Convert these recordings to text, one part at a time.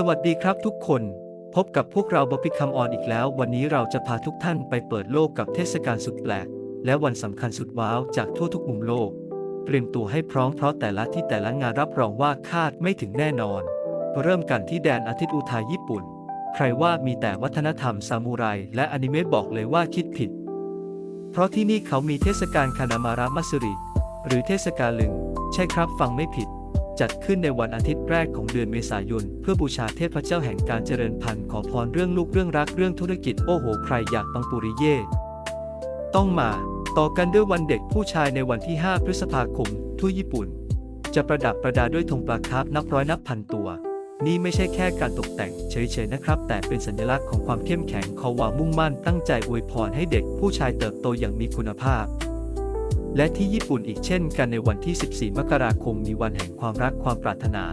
สวัสดีครับทุกคน พบกับพวกเราบอพิคัมออนอีกแล้ว วันนี้เราจะพาทุกท่านไปเปิดโลกกับเทศกาลสุดแปลก และวันสำคัญสุดว้าวจากทั่วทุกมุมโลก เตรียมตัวให้พร้อมเพราะแต่ละที่แต่ละงานรับรองว่าคาดไม่ถึงแน่นอน เริ่มกันที่แดนอาทิตย์อุทัยญี่ปุ่น ใครว่ามีแต่วัฒนธรรมซามูไรและอนิเมะบอกเลยว่าคิดผิด เพราะที่นี่เขามีเทศกาลคานามาระมัสริหรือเทศกาลลึง ใช่ครับฟังไม่ผิด จัดขึ้นในวันอาทิตย์แรกของเดือนเมษายน เพื่อบูชาเทพเจ้าแห่งการเจริญพันธุ์ขอพรเรื่องลูกเรื่องรักเรื่องธุรกิจโอ้โห ใครอยากปังปุริเย่ต้องมา ต่อกันด้วยวันเด็กผู้ชายในวันที่ 5 พฤษภาคม ทั่วญี่ปุ่น จะประดับประดาด้วยธงปลาคาร์ฟนับร้อยนับพันตัว นี่ไม่ใช่แค่การตกแต่งเฉยๆนะครับ แต่เป็นสัญลักษณ์ของความเข้มแข็งขาวามุ่งมั่นตั้งใจอวยพรให้เด็กผู้ชายเติบโตอย่างมีคุณภาพ และที่ญี่ปุ่นอีกเช่นกันในวันที่ 14 มกราคมมีวันแห่งความรักความปรารถนา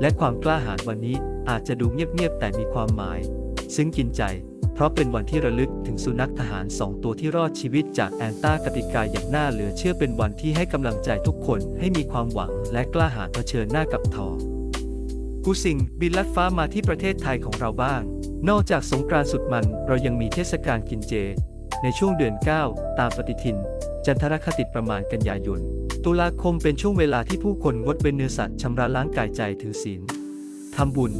และความกล้าหาญวันนี้อาจจะดูเงียบๆแต่มีความหมาย ซึ่งกินใจ เพราะเป็นวันที่ระลึกถึงสุนัขทหารสองตัวที่รอดชีวิตจากแอนตาร์กติกาอย่างน่าเหลือเชื่อเป็นวันที่ให้กำลังใจทุกคนให้มีความหวังและกล้าหาญเผชิญหน้ากับทอกูสิงบินลัดฟ้ามาที่ประเทศไทยของเราบ้าง นอกจากสงกรานต์สุดมันเรายังมีเทศกาลกินเจ ในช่วงเดือน 9 ตามปฏิทิน จันทรคติประมาณกันยายน ตุลาคมเป็นช่วงเวลาที่ผู้คนงดเว้นเนื้อสัตว์ชำระล้างกายใจถือศีลทำบุญ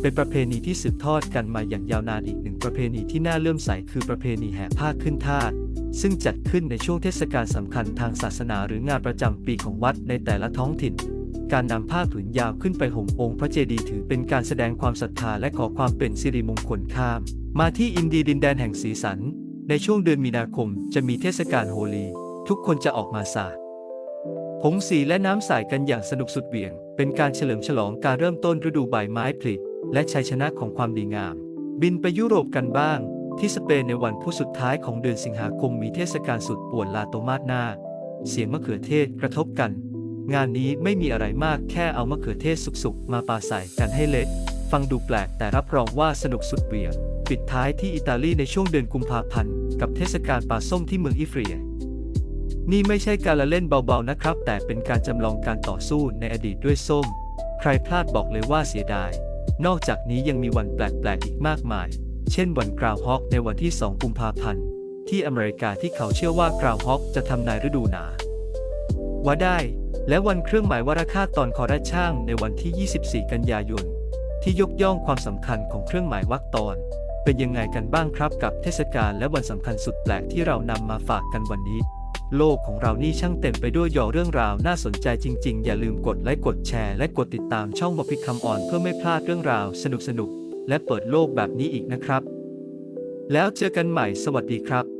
เป็นประเพณีที่สืบทอดกันมาอย่างยาวนานอีกหนึ่งประเพณีที่น่าเลื่อมใสคือประเพณีแห่ผ้าขึ้นทาสซึ่งจัดขึ้นในช่วงเทศกาลสำคัญทางศาสนาหรืองานประจำปีของวัดในแต่ละท้องถิ่น การนำผ้าผืนยาวขึ้นไปห่มองค์พระเจดีย์ถือเป็นการแสดงความศรัทธาและขอความเป็นสิริมงคลข้าม มาที่อินเดียดินแดนแห่งสีสัน ในช่วงเดือนมีนาคมจะมีเทศกาลโฮลี ทุกคนจะออกมาสาดผงสีและน้ำใสกันอย่างสนุกสุดเหวี่ยง เป็นการเฉลิมฉลองการเริ่มต้นฤดูใบไม้ผลิและชัยชนะของความดีงาม บินไปยุโรปกันบ้าง ที่สเปนในวันพุธสุดท้ายของเดือนสิงหาคมมีเทศกาลสุดป่วนลาโตมาสนาเสียงมะเขือเทศกระทบกัน งานนี้ไม่มีอะไรมากแค่เอามะเขือเทศสุกๆ มาปาใส่กันให้เละฟังดูแปลกแต่รับรองว่าสนุกสุดเหวี่ยง ปิดท้ายที่อิตาลีในช่วงเดือนกุมภาพันธ์กับเทศกาลปลาส้มที่เมืองอิฟเรีย นี่ไม่ใช่การละเล่นเบาๆนะครับ แต่เป็นการจำลองการต่อสู้ในอดีตด้วยส้ม ใครพลาดบอกเลยว่าเสียดาย นอกจากนี้ยังมีวันแปลกๆอีกมากมาย เช่นวันกราวฮอกในวันที่ 2 กุมภาพันธ์ ที่อเมริกาที่เขาเชื่อว่ากราวฮอกจะทำนายฤดูหนา ว่าได้ และวันเครื่องหมายวารคาตอนคอราช่างในวันที่ 24 กันยายน ที่ยกย่องความสำคัญของเครื่องหมายวรรคตอน เป็นยังไงกันบ้างครับกับเทศกาลและวันสำคัญสุดแปลกที่เรานำมาฝากกันวันนี้ โลกของเรานี่ช่างเต็มไปด้วยย่อเรื่องราวน่าสนใจจริง ๆ อย่าลืมกดไลค์กดแชร์และกดติดตามช่องบอพิคำอ่อนเพื่อไม่พลาดเรื่องราว สนุกๆ และเปิดโลกแบบนี้อีกนะครับ แล้วเจอกันใหม่สวัสดีครับ